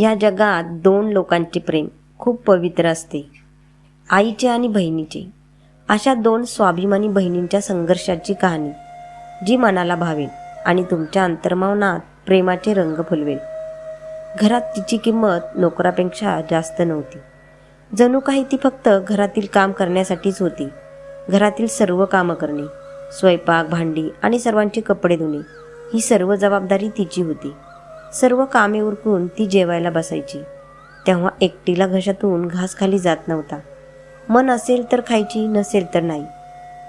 या जगात दोन लोकांचे प्रेम खूप पवित्र असते. आईचे आणि बहिणीचे. अशा दोन स्वाभिमानी बहिणींच्या संघर्षाची कहाणी जी मनाला भावेल आणि तुमच्या अंतर्मावनात प्रेमाचे रंग फुलवेल. घरात तिची किंमत नोकरापेक्षा जास्त नव्हती. जणू काही ती फक्त घरातील काम करण्यासाठीच होती. घरातील सर्व कामं करणे स्वयंपाक भांडी आणि सर्वांचे कपडे धुणे ही सर्व जबाबदारी तिची होती. सर्व कामे उरकून ती जेवायला बसायची. तेव्हा एकटीला घशातून घास खाली जात नव्हता. मन असेल तर खायची नसेल तर नाही.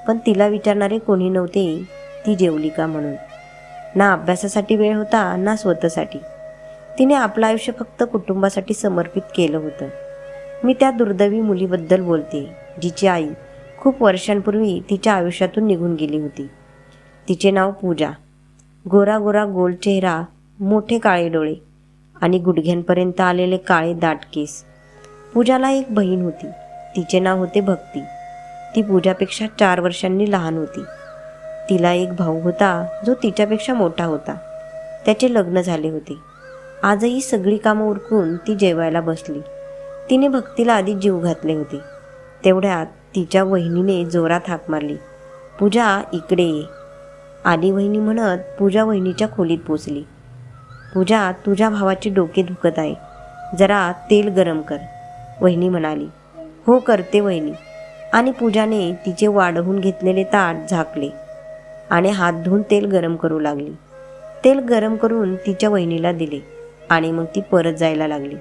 पण तिला विचारणारे कोणी नव्हते ती जेवली का म्हणून. ना अभ्यासासाठी वेळ होता ना स्वतःसाठी. तिने आपलं आयुष्य फक्त कुटुंबासाठी समर्पित केलं होतं. मी त्या दुर्दैवी मुलीबद्दल बोलते जिची आई खूप वर्षांपूर्वी तिच्या आयुष्यातून निघून गेली होती. तिचे नाव पूजा. गोरा गोरा गोल चेहरा मोठे काळे डोळे आणि गुडघ्यांपर्यंत आलेले काळे दाट केस. पूजाला एक बहीण होती. तिचे नाव होते भक्ती. ती पूजापेक्षा चार वर्षांनी लहान होती. तिला एक भाऊ होता जो तिच्यापेक्षा मोठा होता. त्याचे लग्न झाले होते. आजही सगळी कामं उरकून ती जेवायला बसली. तिने भक्तीला आधी जीव घातले होते. तेवढ्यात तिच्या वहिनीने जोरात हाक मारली. पूजा इकडे ये. आली वहिनी म्हणत पूजा वहिनीच्या खोलीत पोचली. पूजा तुझ्या भावाचे डोके दुखत आहे. जरा तेल गरम कर वहिनी म्हणाली. हो करते वहिनी. आणि पूजाने तिचे वाढवून घेतलेले ताट झाकले आणि हात धुवून तेल गरम करू लागली. तेल गरम करून तिच्या वहिनीला दिले आणि मग ती परत जायला लागली.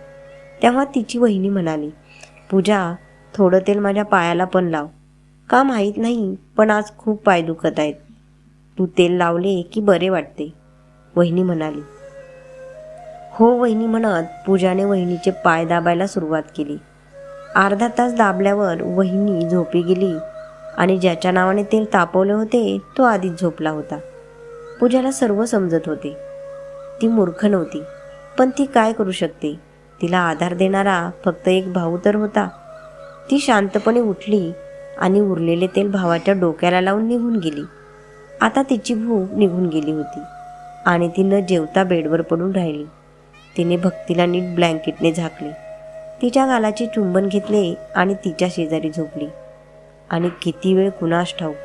तेव्हा तिची वहिनी म्हणाली पूजा थोडं तेल माझ्या पायाला पण लाव. का माहीत नाही पण आज खूप पाय दुखत आहेत. तू तेल लावले की बरे वाटते. वहिनी म्हणाली हो वहिनी म्हणत पूजाने वहिनीचे पाय दाबायला सुरुवात केली. अर्धा तास दाबल्यावर वहिनी झोपी गेली आणि ज्याच्या नावाने तेल तापवले होते तो आधीच झोपला होता. पूजाला सर्व समजत होते. ती मूर्ख नव्हती पण ती काय करू शकते? तिला आधार देणारा फक्त एक भाऊ तर होता. ती शांतपणे उठली आणि उरलेले तेल भावाच्या डोक्याला लावून निघून गेली. आता तिची भूक निघून गेली होती आणि ती न जेवता बेडवर पडून राहिली. तिने भक्तीला नीट ब्लँकेटने झाकले. तिच्या गालाचे चुंबन घेतले आणि तिच्या शेजारी झोपली. आणि किती वेळ कुणास ठाऊक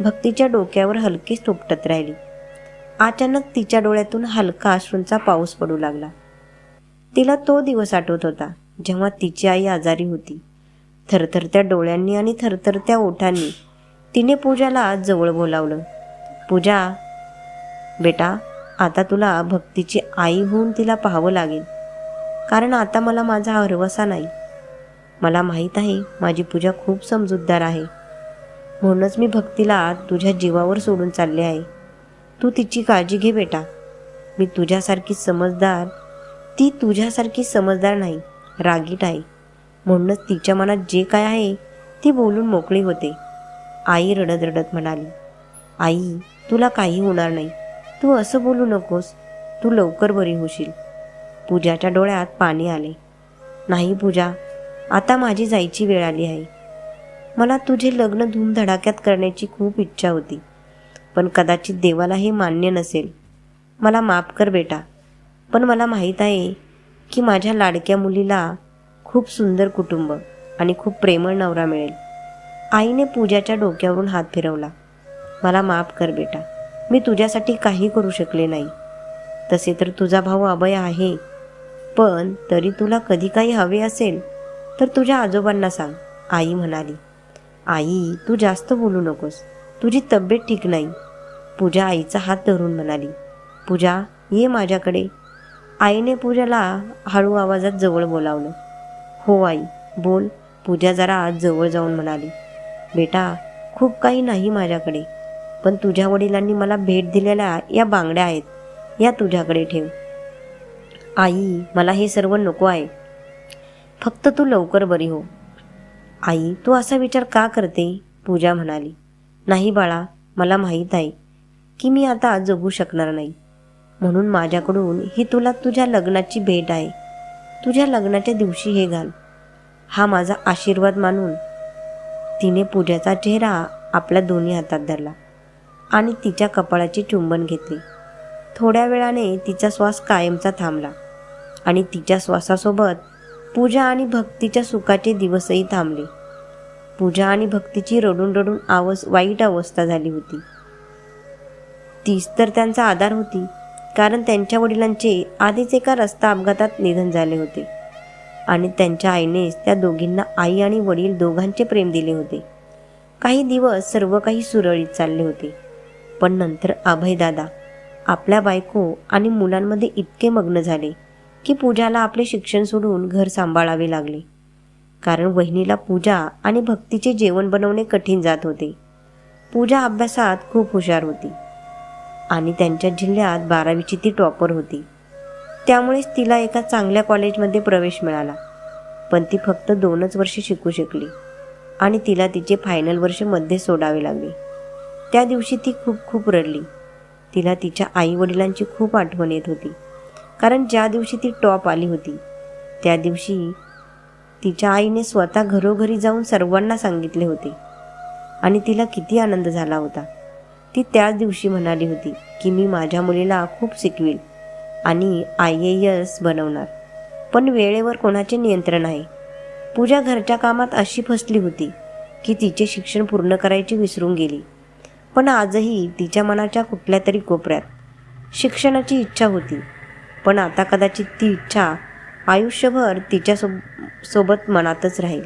भक्तीच्या डोक्यावर हलकीच थोपटत राहिली. अचानक तिच्या डोळ्यातून हलका अश्रूंचा पाऊस पडू लागला. तिला तो दिवस आठवत होता जेव्हा तिची आई आजारी होती. थरथरत्या डोळ्यांनी आणि थरथरत्या ओठांनी तिने पूजाला जवळ बोलावलं. पूजा बेटा आता तुला भक्तीची आई होऊन तिला पाहावं लागेल. कारण आता मला माझा हरवसा नाही. मला माहीत आहे माझी पूजा खूप समजूतदार आहे. म्हणूनच मी भक्तीला तुझ्या जीवावर सोडून चालले आहे. तू तिची काळजी घे बेटा. मी तुझ्यासारखी समजदार ती तुझ्यासारखी समजदार नाही रागीट आहे. म्हणूनच तिच्या मनात जे काय आहे ती बोलून मोकळी होते. आई रडत रडत म्हणाली आई तुला काही होणार नाही. तू असं बोलू नकोस. तू लवकर बरी होशील. पूजाच्या डोळ्यात पाणी आले. नाही पूजा आता माझी जायची वेळ आली आहे. मला तुझे लग्न धूमधडाक्यात करण्याची खूप इच्छा होती. पण कदाचित देवाला हे मान्य नसेल. मला माफ कर बेटा. पण मला माहीत आहे की माझ्या लाडक्या मुलीला खूप सुंदर कुटुंब आणि खूप प्रेमळ नवरा मिळेल. आईने पूजाच्या डोक्यावरून हात फिरवला. मला माफ कर बेटा. मी तुझ्यासाठी काही करू शकले नाही. तसे तर तुझा भाऊ अभय आहे. पण तरी तुला कधी काही हवे असेल तर तुझ्या आजोबांना सांग. आई म्हणाली आई तू जास्त बोलू नकोस. तुझी तब्येत ठीक नाही. पूजा आईचा हात धरून म्हणाली पूजा ये माझ्याकडे. आईने पूजाला हळू आवाजात जवळ बोलावलं. हो आई बोल. पूजा जरा आज जवळ जाऊन म्हणाली बेटा खूप काही नाही माझ्याकडे. पण तुझ्या वडिलांनी मला भेट दिलेल्या या बांगड्या आहेत या तुझ्याकडे ठेव. आई मला हे सर्व नको आहे. फक्त तू लवकर बरी हो. आई तू असा विचार का करते? पूजा म्हणाली. नाही बाळा मला माहीत आहे की मी आता जगू शकणार नाही. म्हणून माझ्याकडून ही तुला तुझ्या लग्नाची भेट आहे. तुझ्या लग्नाच्या दिवशी हे घाल. हा माझा आशीर्वाद मानून. तिने पूजाचा चेहरा आपल्या दोन्ही हातात धरला. आणि तिच्या कपाळाचे चुंबन घेतले. थोड्या वेळाने तिचा श्वास कायमचा थांबला आणि तिच्या श्वासासोबत पूजा आणि भक्तीच्या सुखाचे दिवसही थांबले. पूजा आणि भक्तीची रडून रडून आवस वाईट अवस्था झाली होती. तीच तर त्यांचा आधार होती कारण त्यांच्या वडिलांचे आधीच एका रस्ता अपघातात निधन झाले होते आणि त्यांच्या आईनेच त्या दोघींना आई आणि वडील दोघांचे प्रेम दिले होते. काही दिवस सर्व काही सुरळीत चालले होते. पण नंतर अभयदादा आपल्या बायको आणि मुलांमध्ये इतके मग्न झाले की पूजाला आपले शिक्षण सोडून घर सांभाळावे लागले. कारण वहिनीला पूजा आणि भक्तीचे जेवण बनवणे कठीण जात होते. पूजा अभ्यासात खूप हुशार होती आणि त्यांच्या जिल्ह्यात बारावीची ती टॉपर होती. त्यामुळेच तिला एका चांगल्या कॉलेजमध्ये प्रवेश मिळाला पण ती फक्त दोनच वर्षे शिकू शकली आणि तिला तिचे फायनल वर्षमध्ये सोडावे लागले. त्या दिवशी ती खूप खूप रडली. तिला तिच्या आईवडिलांची खूप आठवण येत होती. कारण ज्या दिवशी ती टॉप आली होती त्या दिवशी तिच्या आईने स्वतः घरोघरी जाऊन सर्वांना सांगितले होते. आणि तिला किती आनंद झाला होता. ती त्याच दिवशी म्हणाली होती की मी माझ्या मुलीला खूप शिकवेल आणि आय ए एस बनवणार. पण वेळेवर कोणाचे नियंत्रण आहे? पूजा घरच्या कामात अशी फसली होती की तिचे शिक्षण पूर्ण करायची विसरून गेली. पण आजही तिच्या मनाच्या कुठल्या तरी कोपऱ्यात शिक्षणाची इच्छा होती. पण आता कदाचित ती इच्छा आयुष्यभर तिच्या सोब सोबत मनातच राहील.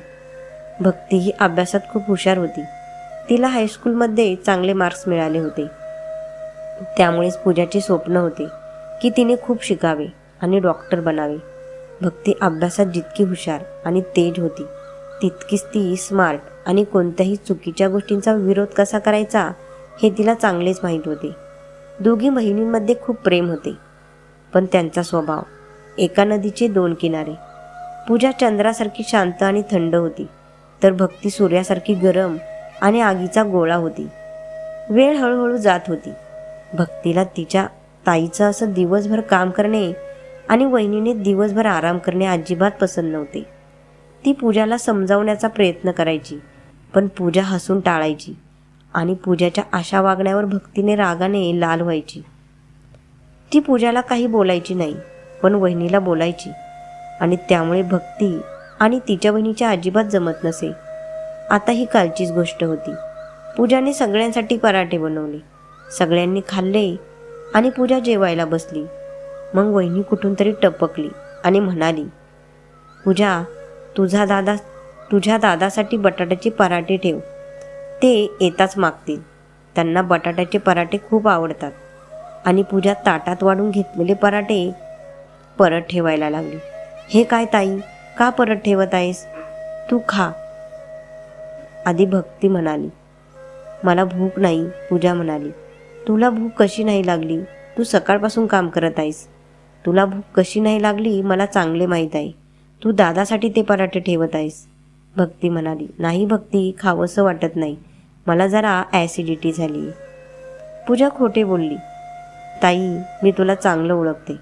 भक्ती ही अभ्यासात खूप हुशार होती. तिला हायस्कूलमध्ये चांगले मार्क्स मिळाले होते. त्यामुळेच पूजाचे स्वप्न होते की तिने खूप शिकावे आणि डॉक्टर बनावे. भक्ती अभ्यासात जितकी हुशार आणि तेज होती तितकीच ती स्मार्ट आणि कोणत्याही चुकीच्या गोष्टींचा विरोध कसा करायचा हे तिला चांगलेच माहीत होते. दोघी बहिणींमध्ये खूप प्रेम होते. पण त्यांचा स्वभाव एका नदीचे दोन किनारे. पूजा चंद्रासारखी शांत आणि थंड होती. तर भक्ती सूर्यासारखी गरम आणि आगीचा गोळा होती. वेळ हळूहळू जात होती. भक्तीला तिच्या ताईचं असं दिवसभर काम करणे आणि वहिनीने दिवसभर आराम करणे अजिबात पसंत नव्हते. ती पूजाला समजावण्याचा प्रयत्न करायची पण पूजा हसून टाळायची. आणि पूजाच्या अशा वागण्यावर भक्तीने रागाने लाल व्हायची. ती पूजाला काही बोलायची नाही पण वहिनीला बोलायची. आणि त्यामुळे भक्ती आणि तिच्या बहिणीच्या अजिबात जमत नसे. आता ही कालचीच गोष्ट होती. पूजाने सगळ्यांसाठी पराठे बनवले. सगळ्यांनी खाल्ले आणि पूजा जेवायला बसली. मग वहिनी कुठून तरी टपकली आणि म्हणाली पूजा तुझा दादा तुझ्या दादासाठी बटाट्याचे पराठे ठेव. ते येताच मागतील. त्यांना बटाट्याचे पराठे खूप आवडतात. आणि पूजा ताटात वाढून घेतलेले पराठे परत ठेवायला लागली. हे काय ताई? का परत ठेवत आहेस? तू खा. आधी भक्ती म्हणाली. मला भूक नाही पूजा म्हणाली. तुला भूक कशी नाही लागली? तू सकाळपासून काम करत आहेस. तुला भूक कशी नाही लागली मला चांगले माहीत आहे. तू दादासाठी ते पराठे ठेवत आहेस. भक्ती म्हणाली. नाही भक्ती खावंसं वाटत नाही. मला जरा ॲसिडिटी झाली. पूजा खोटे बोलली. ताई मी तुला चांगलं ओळखते.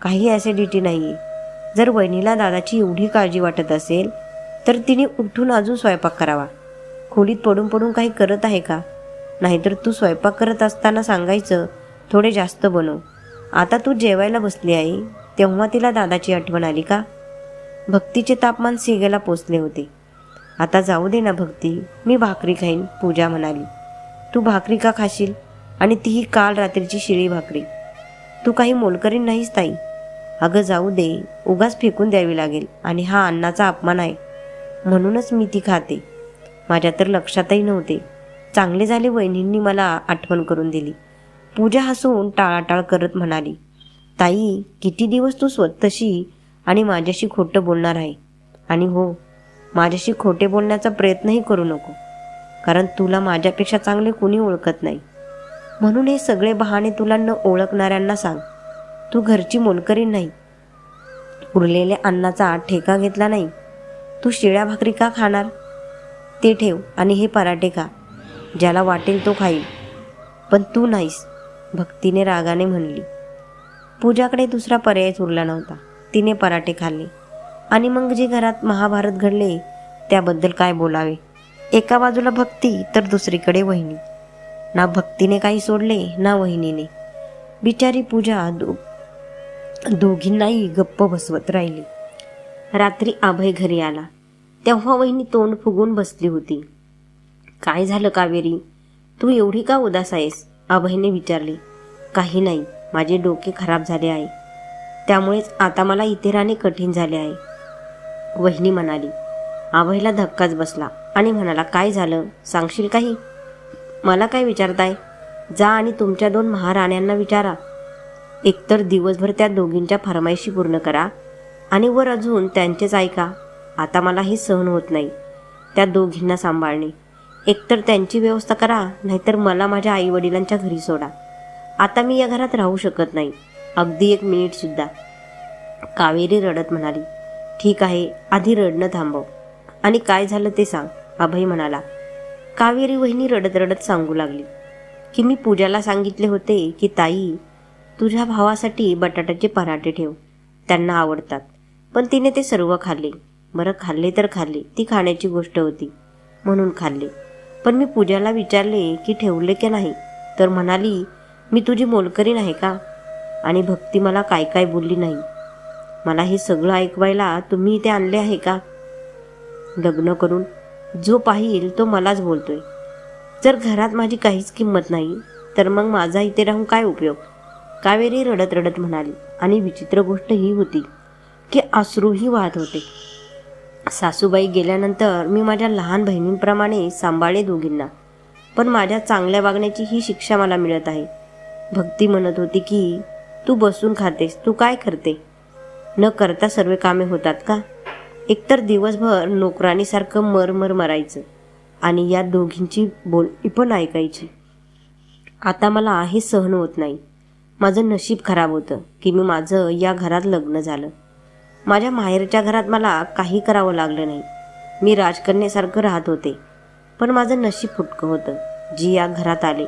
काही ॲसिडिटी नाही आहे जर वहिनीला दादाची एवढी काळजी वाटत असेल तर तिने उठून अजून स्वयंपाक करावा. खोलीत पडून पडून काही करत आहे का? नाहीतर तू स्वयंपाक करत असताना सांगायचं थोडे जास्त बनव. आता तू जेवायला बसली आहे तेव्हा तिला दादाची आठवण आली का? भक्तीचे तापमान सिगेला पोचले होते. आता जाऊ दे ना भक्ती मी भाकरी खाईन पूजा म्हणाली. तू भाकरी का खाशील? आणि तीही काल रात्रीची शिळी भाकरी. तू काही मोलकरीन नाहीस ताई. अगं जाऊ दे उगाच फेकून द्यावी लागेल आणि हा अन्नाचा अपमान आहे. म्हणूनच मी ती खाते. माझ्या तर लक्षातही नव्हते. चांगले झाले वहिनींनी मला आठवण करून दिली. पूजा हसून टाळाटाळ करत म्हणाली ताई किती दिवस तू स्वतःशी आणि माझ्याशी खोटं बोलणार आहे? आणि हो माझ्याशी खोटे बोलण्याचा प्रयत्नही करू नको. कारण तुला माझ्यापेक्षा चांगले कुणी ओळखत नाही. म्हणून हे सगळे बहाणे तुला न ओळखणाऱ्यांना सांग. तू घरची मोलकरी नाही. उरलेल्या अन्नाचा ठेका घेतला नाही. तू शिळ्या भाकरी का खाणार? ते ठेव आणि हे पराठे खा. ज्याला वाटेल तो खाईल. पण तू नाहीस भक्तीने रागाने म्हणली. पूजाकडे दुसरा पर्यायच उरला नव्हता. तिने पराठे खाल्ले. आणि मग जे घरात महाभारत घडले त्याबद्दल काय बोलावे? एका बाजूला भक्ती तर दुसरीकडे वहिनी. ना भक्तीने काही सोडले ना वहिनीने. बिचारी पूजा दो दोघींनाही गप्प बसवत राहिली. रात्री अभय घरी आला. तेव्हा वहिनी तोंड फुगून बसली होती. काय झालं कावेरी? तू एवढी का उदास आहेस? अभयने विचारले. काही नाही. माझे डोके खराब झाले आहे. त्यामुळेच आता मला इथे राहणे कठीण झाले आहे. वहिनी म्हणाली. अभयला धक्काच बसला. आणि म्हणाला काय झालं? सांगशील काही? मला काय विचारताय? जा आणि तुमच्या दोन महाराण्यांना विचारा. एकतर दिवसभर त्या दोघींच्या फरमाईशी पूर्ण करा आणि वर अजून त्यांचेच ऐका. आता मला हे सहन होत नाही त्या दोघींना सांभाळणे. एकतर त्यांची व्यवस्था करा नाहीतर मला माझ्या आईवडिलांच्या घरी सोडा. आता मी या घरात राहू शकत नाही. अगदी एक मिनिटसुद्धा कावेरी रडत म्हणाली. ठीक आहे आधी रडणं थांबव. आणि काय झालं ते सांग अभय म्हणाला. कावेरी वहिनी रडत रडत सांगू लागली. की मी पूजाला सांगितले होते की ताई तुझ्या भावासाठी बटाट्याचे पराठे ठेव. त्यांना आवडतात. पण तिने ते सर्व खाल्ले. बरं खाल्ले तर खाल्ले. ती खाण्याची गोष्ट होती. म्हणून खाल्ले. पण मी पूजाला विचारले की ठेवले की नाही? तर म्हणाली मी तुझी मोलकरीण आहे का? आणि भक्ती मला काय काय बोलली नाही. मला हे सगळं ऐकवायला तुम्ही इथे आणले आहे का? लग्न करून जो पाहिल तो मलाच बोलतोय. जर घरात माझी काहीच किंमत नाही तर मग माझा इथे राहून काय उपयोग? कावेरी रडत रडत म्हणाली आणि विचित्र गोष्ट ही होती की आश्रूही वाहत होते. सासूबाई गेल्यानंतर मी माझ्या लहान बहिणींप्रमाणे सांभाळे दोघींना पण माझ्या चांगल्या वागण्याची ही शिक्षा मला मिळत आहे. भक्ती म्हणत होती की तू बसून खातेस तू काय करते? न करता सर्व कामे होतात का? एकतर दिवसभर नोकरानीसारखं मरमर मरायचं आणि या दोघींची बोलणी पण ऐकायची. आता मला आहे सहन होत नाही. माझं नशीब खराब होतं की मी माझं या घरात लग्न झालं. माझ्या माहेरच्या घरात मला काही करावं लागलं नाही. मी राजकन्यासारखं राहत होते. पण माझं नशीब फुटकं होतं. जी या घरात आले.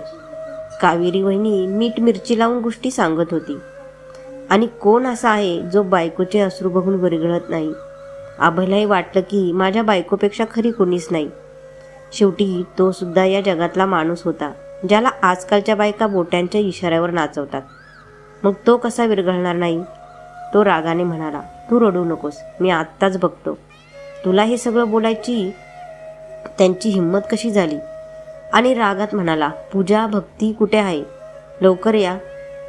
कावेरी वहिनी मीठ मिरची लावून गोष्टी सांगत होती. आणि कोण असा आहे जो बायकोचे अश्रू बघून विरघळत नाही? आभयलाही वाटलं की माझ्या बायकोपेक्षा खरी कोणीच नाही. शेवटी तो सुद्धा या जगातला माणूस होता ज्याला आजकालच्या बायका बोट्यांच्या इशाऱ्यावर नाचवतात. मग तो कसा विरघळणार नाही? तो रागाने म्हणाला तू रडू नकोस मी आत्ताच बघतो. तुला हे सगळं बोलायची त्यांची हिंमत कशी झाली? आणि रागात म्हणाला पूजा भक्ती कुठे आहे? लवकर या.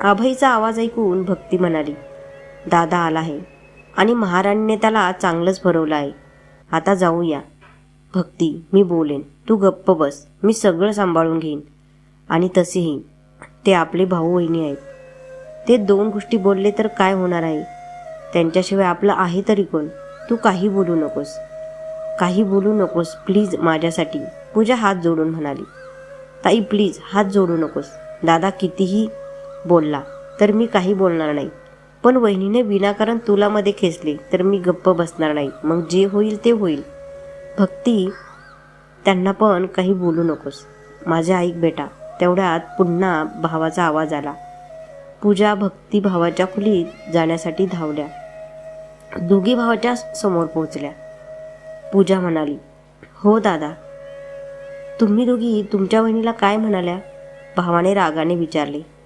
अभयचा आवाज ऐकून भक्ती म्हणाली दादा आला आहे आणि महाराणीने त्याला चांगलंच भरवलं आहे. आता जाऊया. भक्ती मी बोलेन. तू गप्प बस. मी सगळं सांभाळून घेईन. आणि तसेही. ते आपले भाऊ वहिनी आहेत. ते दोन गोष्टी बोलले तर काय होणार आहे? त्यांच्याशिवाय आपलं आहे तरी कोण? तू काही बोलू नकोस. काही बोलू नकोस प्लीज माझ्यासाठी. पूजा हात जोडून म्हणाली ताई प्लीज हात जोडू नकोस. दादा कितीही बोलला तर मी काही बोलणार नाही. पण वहिनीने विनाकारण तुला मध्ये खेचले तर मी गप्प बसणार नाही. मग जे होईल ते होईल. भक्ती त्यांना पण काही बोलू नकोस. माझ्या ऐक बेटा तेवढ्यात पुन्हा भावाचा आवाज आला. पूजा भक्ती भावाच्या खोलीत जाण्यासाठी धावल्या. दोघी भावाच्या समोर पोहोचल्या. पूजा म्हणाली हो दादा. तुम्ही दोघी तुमच्या बहिणीला काय म्हणाल्या? भावाने रागाने विचारले.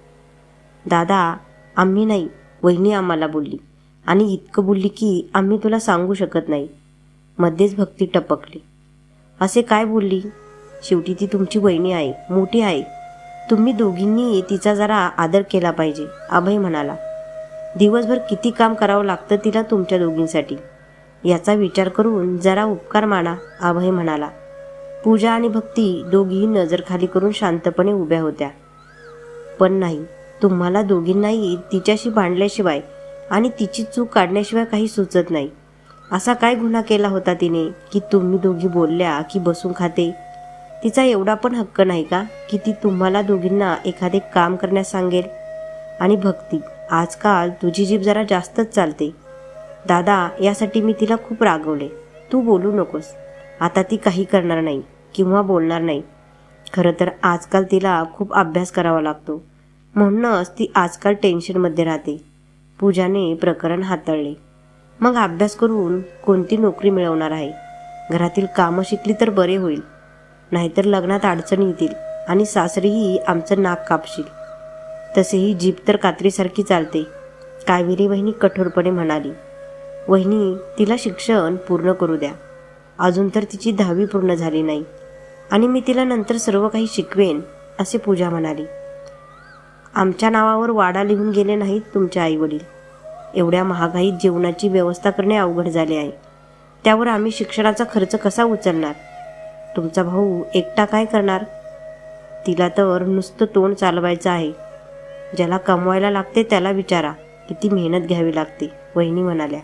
दादा आम्ही नाही. वहिनी आम्हाला बोलली. आणि इतकं बोलली की आम्ही तुला सांगू शकत नाही. मध्येच भक्ती टपकली. असे काय बोलली? शेवटी ती तुमची वहिनी आहे मोठी आहे. तुम्ही दोघींनी तिचा जरा आदर केला पाहिजे अभय म्हणाला. दिवसभर किती काम करावं लागतं तिला तुमच्या दोघींसाठी? याचा विचार करून जरा उपकार माना अभय म्हणाला. पूजा आणि भक्ती दोघीही नजर खाली करून शांतपणे उभ्या होत्या. पण नाही. तुम्हाला दोघींनाही तिच्याशी भांडल्याशिवाय आणि तिची चूक काढण्याशिवाय काही सुचत नाही. असा काय गुन्हा केला होता तिने की तुम्ही दोघी बोलल्या की बसून खाते? तिचा एवढा पण हक्क नाही का की ती तुम्हाला दोघींना एखादे काम करण्यास सांगेल? आणि भक्ती आजकाल तुझी जीभ जरा जास्तच चालते. दादा यासाठी मी तिला खूप रागवले. तू बोलू नकोस. आता ती काही करणार नाही किंवा बोलणार नाही. खरं तर आजकाल तिला खूप अभ्यास करावा लागतो. म्हणूनच ती आजकाल टेन्शनमध्ये राहते. पूजाने प्रकरण हाताळले. मग अभ्यास करून कोणती नोकरी मिळवणार आहे? घरातील कामं शिकली तर बरे होईल. नाहीतर लग्नात अडचणी येतील आणि सासरीही आमचं नाक कापशील. तसेही जीप तर कात्रीसारखी चालते. कावेरी वहिनी कठोरपणे म्हणाली. वहिनी तिला शिक्षण पूर्ण करू द्या. अजून तर तिची दहावी पूर्ण झाली नाही. आणि मी तिला नंतर सर्व काही शिकवेन असे पूजा म्हणाली. आमच्या नावावर वाडा लिहून गेले नाहीत तुमचे आईवडील. एवढ्या महागाईत जेवणाची व्यवस्था करणे अवघड झाले आहे. त्यावर आम्ही शिक्षणाचा खर्च कसा उचलणार? तुमचा भाऊ एकटा काय करणार? तिला तर नुसतं तोंड चालवायचं आहे. ज्याला कमवायला लागते त्याला विचारा. किती मेहनत घ्यावी लागते वहिनी म्हणाल्या.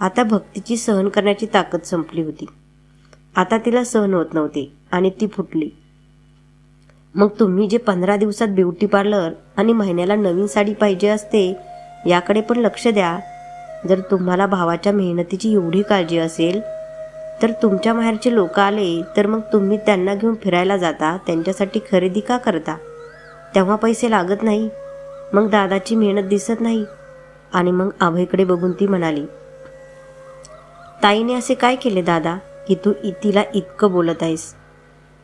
आता भक्तीची सहन करण्याची ताकद संपली होती. आता तिला सहन होत नव्हते आणि ती फुटली. मग तुम्ही जे पंधरा दिवसात ब्युटी पार्लर आणि महिन्याला नवीन साडी पाहिजे असते याकडे पण लक्ष द्या. जर तुम्हाला भावाच्या मेहनतीची एवढी काळजी असेल तर तुमच्या माहेरचे लोक आले तर मग तुम्ही त्यांना घेऊन फिरायला जाता त्यांच्यासाठी खरेदी का करता? तेव्हा पैसे लागत नाही. मग दादाची मेहनत दिसत नाही. आणि मग अभयकडे बघून ती म्हणाली ताईने असे काय केले दादा की तू तिला इतकं बोलत आहेस?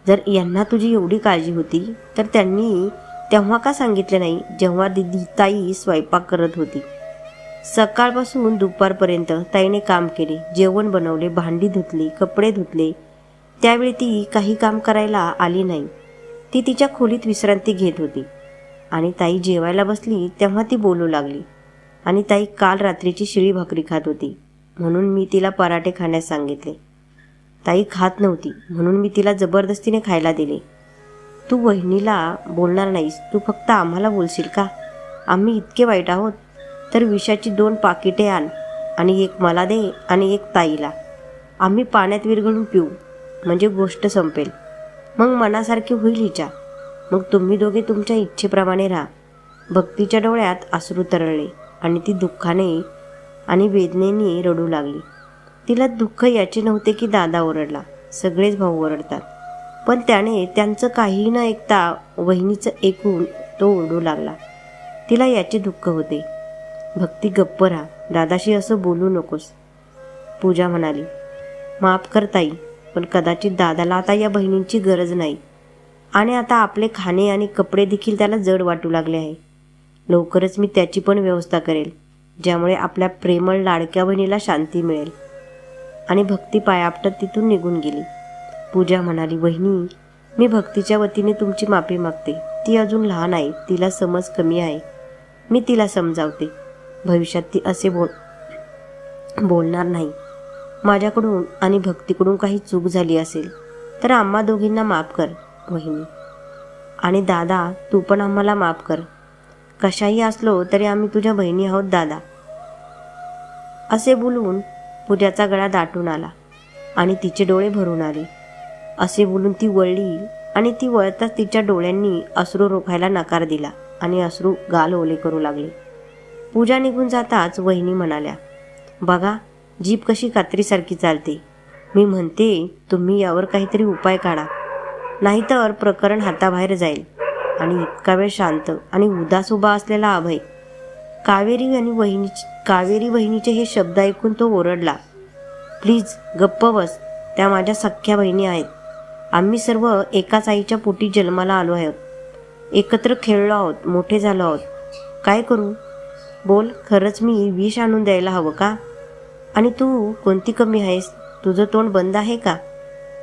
जर यांना तुझी एवढी काळजी होती तर त्यांनी तेव्हा का सांगितले नाही जेव्हा दिदी ताई स्वयंपाक करत होती? सकाळपासून दुपारपर्यंत ताईने काम केले जेवण बनवले भांडी धुतली कपडे धुतले. त्यावेळी ती काही काम करायला आली नाही. ती तिच्या खोलीत विश्रांती घेत होती. आणि ताई जेवायला बसली तेव्हा ती बोलू लागली. आणि ताई काल रात्रीची शिळी भाकरी खात होती. म्हणून मी तिला पराठे खाण्यास सांगितले. ताई खात नव्हती म्हणून मी तिला जबरदस्तीने खायला दिले. तू वहिनीला बोलणार नाहीस तू फक्त आम्हाला बोलशील का? आम्ही इतके वाईट आहोत तर विषाची दोन पाकिटे आण आणि एक मला दे आणि एक ताईला. आम्ही पाण्यात विरघळून पिऊ म्हणजे गोष्ट संपेल. मग मनासारखी होईल हिच्या. मग तुम्ही दोघे तुमच्या इच्छेप्रमाणे राहा. भक्तीच्या डोळ्यात आसरू तरळले आणि ती दुःखाने आणि वेदनेने रडू लागली. तिला दुःख याचे नव्हते की दादा ओरडला. सगळेच भाऊ ओरडतात. पण त्याने त्यांचं काही न ऐकता वहिनीचं ऐकून तो ओरडू लागला. तिला याचे दुःख होते. भक्ती गप्प राहा. दादाशी असं बोलू नकोस. पूजा म्हणाली माफ करताई पण कदाचित दादाला आता या बहिणींची गरज नाही. आणि आता आपले खाणे आणि कपडे देखील त्याला जड वाटू लागले आहे. लवकरच मी त्याची पण व्यवस्था करेल ज्यामुळे आपल्या प्रेमळ लाडक्या बहिणीला शांती मिळेल. आणि भक्ती पायापटत तिथून निघून गेली. पूजा म्हणाली वहिनी मी भक्तीच्या वतीने तुमची माफी मागते. ती अजून लहान आहे. तिला समज कमी आहे. मी तिला समजावते. भविष्यात ती असे बोल बोलणार नाही. माझ्याकडून आणि भक्तीकडून काही चूक झाली असेल तर आम्हा दोघींना माफ कर वहिनी. आणि दादा तू पण आम्हाला माफ कर. कशाही असलो तरी आम्ही तुझ्या बहिणी आहोत दादा. असे बोलून पूजाचा गळा दाटून आला आणि तिचे डोळे भरून आले. असे बोलून ती वळली आणि ती वळताच तिच्या डोळ्यांनी अश्रू रोखायला नकार दिला आणि अश्रू गाल ओले करू लागले. पूजा निघून जाताच वहिनी म्हणाल्या बघा जीप कशी कात्रीसारखी चालते. मी म्हणते तुम्ही यावर काहीतरी उपाय काढा. नाहीतर प्रकरण हाताबाहेर जाईल आणि इतका वेळ शांत आणि उदास उभा असलेला अभय कावेरी आणि वहिनीची कावेरी बहिणीचे हे शब्द ऐकून तो ओरडला. प्लीज गप्प बस. त्या माझ्या सख्ख्या बहिणी आहेत. आम्ही सर्व एकाच आईच्या पोटी जन्माला आलो आहोत. एकत्र खेळलो आहोत मोठे झालो आहोत. काय करू? बोल खरंच मी विष आणून द्यायला हवं का? आणि तू कोणती कमी आहेस? तुझं तोंड बंद आहे का?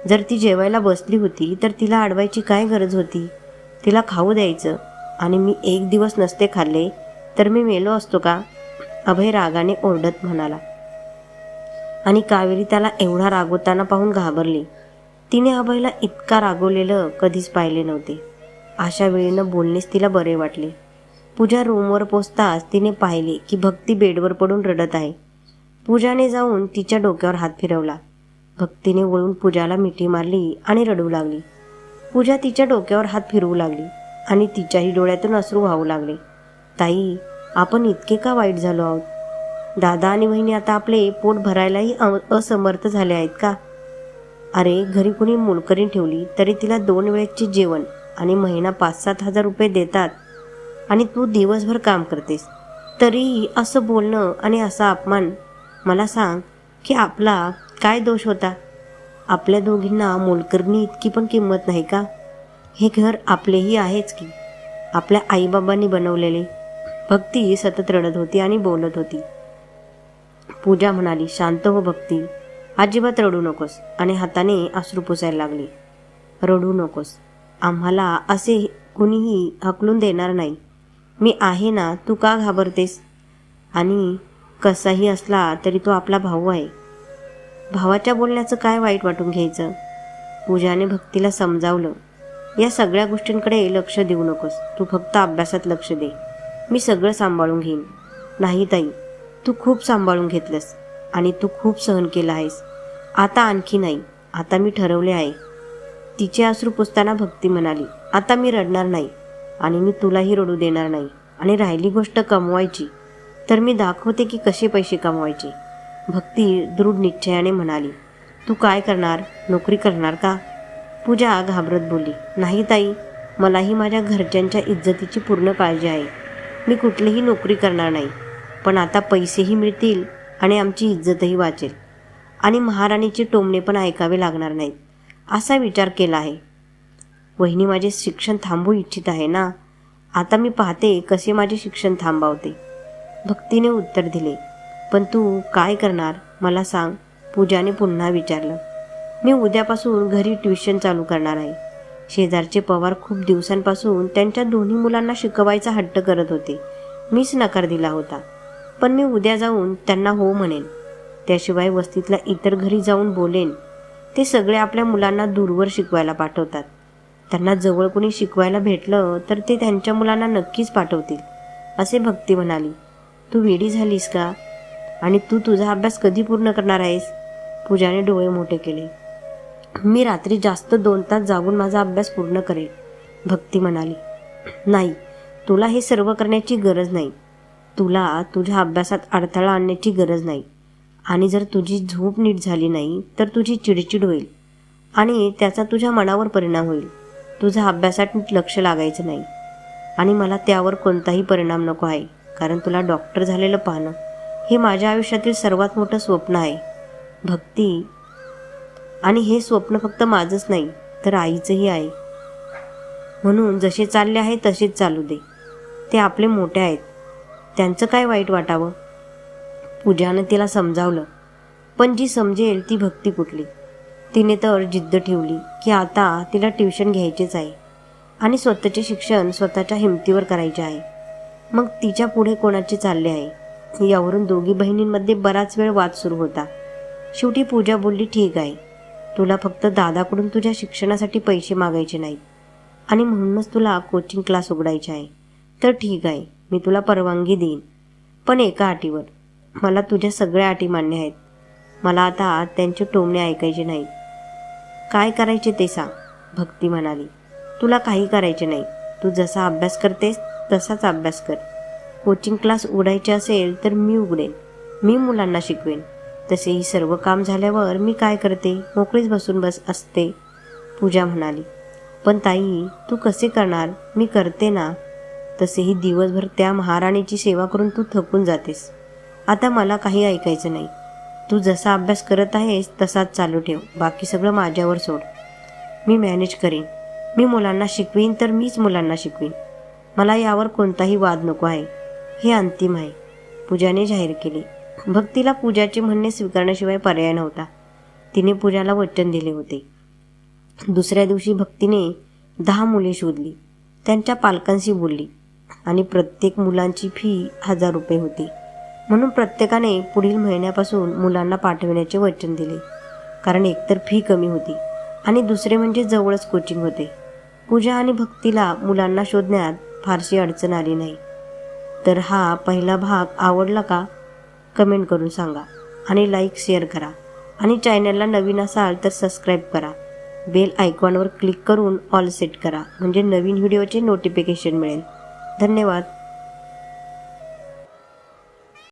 जर ती जेवायला बसली होती तर तिला अडवायची काय गरज होती? तिला खाऊ द्यायचं. आणि मी एक दिवस नसते खाल्ले तर मी मेलो असतो का? अभय रागाने ओरडत म्हणाला. आणि कावेरी त्याला एवढा रागवताना पाहून घाबरली. तिने अभयला इतका रागवलेलं कधीच पाहिले नव्हते. अशा वेळेनं बोलणेच तिला बरे वाटले. पूजा रूमवर पोचताच तिने पाहिले की भक्ती बेडवर पडून रडत आहे. पूजाने जाऊन तिच्या डोक्यावर हात फिरवला. भक्तीने वळून पूजाला मिठी मारली आणि रडू लागली. पूजा तिच्या डोक्यावर हात फिरवू लागली आणि तिच्याही डोळ्यातून अश्रू वाहू लागले. ताई आपण इतके का वाईट झालो आहोत? दादा आणि बहिणी आता आपले पोट भरायलाही असमर्थ झाले आहेत का? अरे घरी कुणी मोलकरीण ठेवली तरी तिला दोन वेळेचे जेवण आणि महिना पाच सात हजार रुपये देतात. आणि तू दिवसभर काम करतेस. तरीही असं बोलणं आणि असा अपमान मला सांग की आपला काय दोष होता? आपल्या दोघींना मोलकरणी इतकी पण किंमत नाही का? हे घर आपलेही आहेच की? आपल्या आईबाबांनी बनवलेले. भक्ती सतत रडत होती आणि बोलत होती. पूजा म्हणाली शांत हो भक्ती. अजिबात रडू नकोस. आणि हाताने अश्रू पुसायला लागली. रडू नकोस. आम्हाला असे कुणीही हकलून देणार नाही. मी आहे ना तू का घाबरतेस? आणि कसाही असला तरी तो आपला भाऊ आहे. भावाच्या बोलण्याचं काय वाईट वाटून घ्यायचं? पूजाने भक्तीला समजावलं या सगळ्या गोष्टींकडे लक्ष देऊ नकोस. तू फक्त अभ्यासात लक्ष दे. मी सगळं सांभाळून घेईन. नाही ताई तू खूप सांभाळून घेतलंस आणि तू खूप सहन केलं आहेस. आता आणखी नाही आता मी ठरवले आहे. तिचे अश्रू पुसताना भक्ती म्हणाली आता मी रडणार नाही आणि मी तुलाही रडू देणार नाही आणि राहिली गोष्ट कमवायची तर मी दाखवते की कसे पैसे कमवायचे. भक्ती दृढ निश्चयाने म्हणाली तू काय करणार नोकरी करणार का? पूजा घाबरत बोलली नाही ताई मलाही माझ्या घरच्यांच्या इज्जतीची पूर्ण काळजी आहे. मी कुठलीही नोकरी करणार नाही. पण आता पैसेही मिळतील आणि आमची इज्जतही वाचेल. आणि महाराणीचे टोमणे पण ऐकावे लागणार नाहीत असा विचार केला आहे. वहिनी माझे शिक्षण थांबवू इच्छित आहे ना? आता मी पाहते कसे माझे शिक्षण थांबवते. भक्तीने उत्तर दिले पण तू काय करणार? मला सांग पूजाने पुन्हा विचारलं. मी उद्यापासून घरी ट्युशन चालू करणार आहे. शेजारचे पवार खूप दिवसांपासून त्यांच्या दोन्ही मुलांना शिकवायचा हट्ट करत होते. मीच नकार दिला होता. पण मी उद्या जाऊन त्यांना हो म्हणेन. त्याशिवाय वस्तीतल्या इतर घरी जाऊन बोलेन. ते सगळे आपल्या मुलांना दूरवर शिकवायला पाठवतात. त्यांना जवळ कोणी शिकवायला भेटलं तर ते त्यांच्या मुलांना नक्कीच पाठवतील असे भक्ती म्हणाली. तू वेडी झालीस का? आणि तू तुझा अभ्यास कधी पूर्ण करणार आहेस? पूजाने डोळे मोठे केले. मी रात्री जास्त दोन तास जागून माझा अभ्यास पूर्ण करेल भक्ती म्हणाली. नाही तुला हे सर्व करण्याची गरज नाही. तुला तुझ्या अभ्यासात अडथळा आणण्याची गरज नाही. आणि जर तुझी झोप नीट झाली नाही तर तुझी चिडचिड होईल. आणि त्याचा तुझ्या मनावर परिणाम होईल. तुझ्या अभ्यासात नीट लक्ष लागायचं नाही. आणि मला त्यावर कोणताही परिणाम नको आहे कारण तुला डॉक्टर झालेलं पाहणं हे माझ्या आयुष्यातील सर्वात मोठं स्वप्न आहे. भक्ती आणि हे स्वप्न फक्त माझंच नाही तर आईचंही आहे. म्हणून जसे चालले आहे तसेच चालू दे. ते आपले मोठे आहेत. त्यांचं काय वाईट वाटावं? पूजानं तिला समजावलं. पण जी समजेल ती भक्ती कुठली? तिने तर जिद्द ठेवली की आता तिला ट्युशन घ्यायचेच आहे. आणि स्वतःचे शिक्षण स्वतःच्या हिमतीवर करायचे आहे. मग तिच्या पुढे कोणाचे चालले आहे? यावरून दोघी बहिणींमध्ये बराच वेळ वाद सुरू होता. शेवटी पूजा बोलली ठीक आहे. तुला फक्त दादाकडून तुझ्या शिक्षणासाठी पैसे मागायचे नाहीत. आणि म्हणूनच तुला कोचिंग क्लास उघडायचे आहे. तर ठीक आहे मी तुला परवानगी देईन. पण एका अटीवर. मला तुझ्या सगळ्या अटी मान्य आहेत. मला आता त्यांचे टोमणे ऐकायचे नाहीत. काय करायचे ते सांग भक्ती म्हणाली. तुला काही करायचे नाही. तू जसा अभ्यास करतेस तसाच अभ्यास कर. कोचिंग क्लास उघडायचे असेल तर मी उघडेन. मी मुलांना शिकवेन. तसेही सर्व काम झाल्यावर मी काय करते? मोकळीच बसून बस असते. पूजा म्हणाली पण ताई तू कसे करणार? मी करते ना. तसेही दिवसभर त्या महाराणीची सेवा करून तू थकून जातेस. आता मला काही ऐकायचं नाही. तू जसा अभ्यास करत आहेस तसाच चालू ठेव. बाकी सगळं माझ्यावर सोड. मी मॅनेज करेन. मी मुलांना शिकवीन तर मीच मुलांना शिकवीन. मला यावर कोणताही वाद नको आहे. हे अंतिम आहे. पूजाने जाहीर केले. भक्तीला पूजाचे म्हणणे स्वीकारण्याशिवाय पर्याय नव्हता. तिने पूजाला वचन दिले होते. दुसऱ्या दिवशी भक्तीने दहा मुले शोधली. त्यांच्या पालकांशी बोलली आणि प्रत्येक मुलांची फी हजार रुपये होती. म्हणून प्रत्येकाने पुढील महिन्यापासून मुलांना पाठविण्याचे वचन दिले. कारण एकतर फी कमी होती आणि दुसरे म्हणजे जवळच कोचिंग होते. पूजा आणि भक्तीला मुलांना शोधण्यात फारशी अडचण आली नाही. तर हा पहिला भाग आवडला का? कमेंट करून सांगा आणि लाईक शेअर करा. आणि चॅनलला नवीन असाल तर सबस्क्राईब करा. बेल आयकॉनवर क्लिक करून ऑल सेट करा. म्हणजे नवीन व्हिडिओचे नोटिफिकेशन मिळेल. धन्यवाद.